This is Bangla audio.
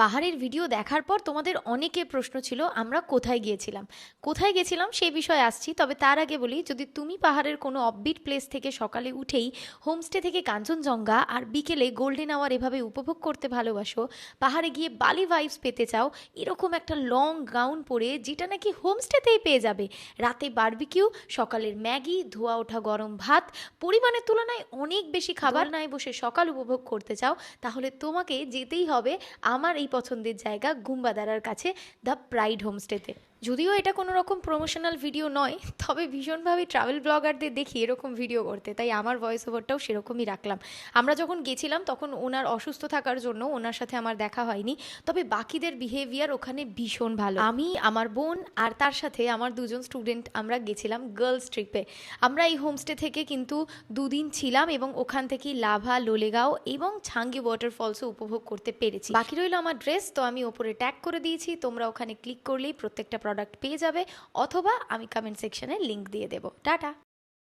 পাহাড়ের ভিডিও দেখার পর তোমাদের অনেকের প্রশ্ন ছিল আমরা কোথায় গিয়েছিলাম? কোথায় গেছিলাম সেই বিষয়ে আসছি তবে তার আগে বলি যদি তুমি পাহাড়ের কোনো অফবিট প্লেস থেকে সকালে উঠেই হোমস্টে থেকে কাঞ্চনজঙ্ঘা আর বিকেলে গোল্ডেন আওয়ার এভাবে উপভোগ করতে ভালোবাসো পাহাড়ে গিয়ে বালি ভাইবস পেতে চাও এরকম একটা লং গাউন পরে যেটা নাকি হোমস্টেতেই পেয়ে যাবে। রাতে বারবিকিউ সকালের ম্যাগি ধোয়া ওঠা গরম ভাত পরিমাণের তুলনায় অনেক বেশি খাবার নাই বসে সকাল উপভোগ করতে চাও তাহলে তোমাকে যেতেই হবে আমার এই পছন্দের জায়গা গুম্বাদারার কাছে দ্য প্রাইড হোমস্টেতে। যদিও এটা কোনো রকম প্রমোশনাল ভিডিও নয়, তবে ভীষণভাবে ট্রাভেল ব্লগারদের দেখি এরকম ভিডিও করতে, তাই আমার ভয়েস ওভারটাও সেরকমই রাখলাম। আমরা যখন গেছিলাম, তখন ওনার অসুস্থ থাকার জন্য ওনার সাথে আমার দেখা হয়নি, তবে বাকিদের বিহেভিয়ার ওখানে ভীষণ ভালো। আমি, আমার বোন আর তার সাথে আমার দুজন স্টুডেন্ট আমরা গেছিলাম গার্লস ট্রিপে আমরা এই হোমস্টে থেকে কিন্তু দুদিন ছিলাম এবং ওখান থেকেই লাভা, লোলেগাঁও এবং ছাঙ্গি ওয়াটারফলসও উপভোগ করতে পেরেছি। বাকি রইল আমার ড্রেস তো আমি ওপরে ট্যাগ করে দিয়েছি, তোমরা ওখানে ক্লিক করলেই প্রত্যেকটা প্রোডাক্ট পেয়ে যাবে অথবা আমি কমেন্ট সেকশনে লিঙ্ক দিয়ে দেবো। টাটা!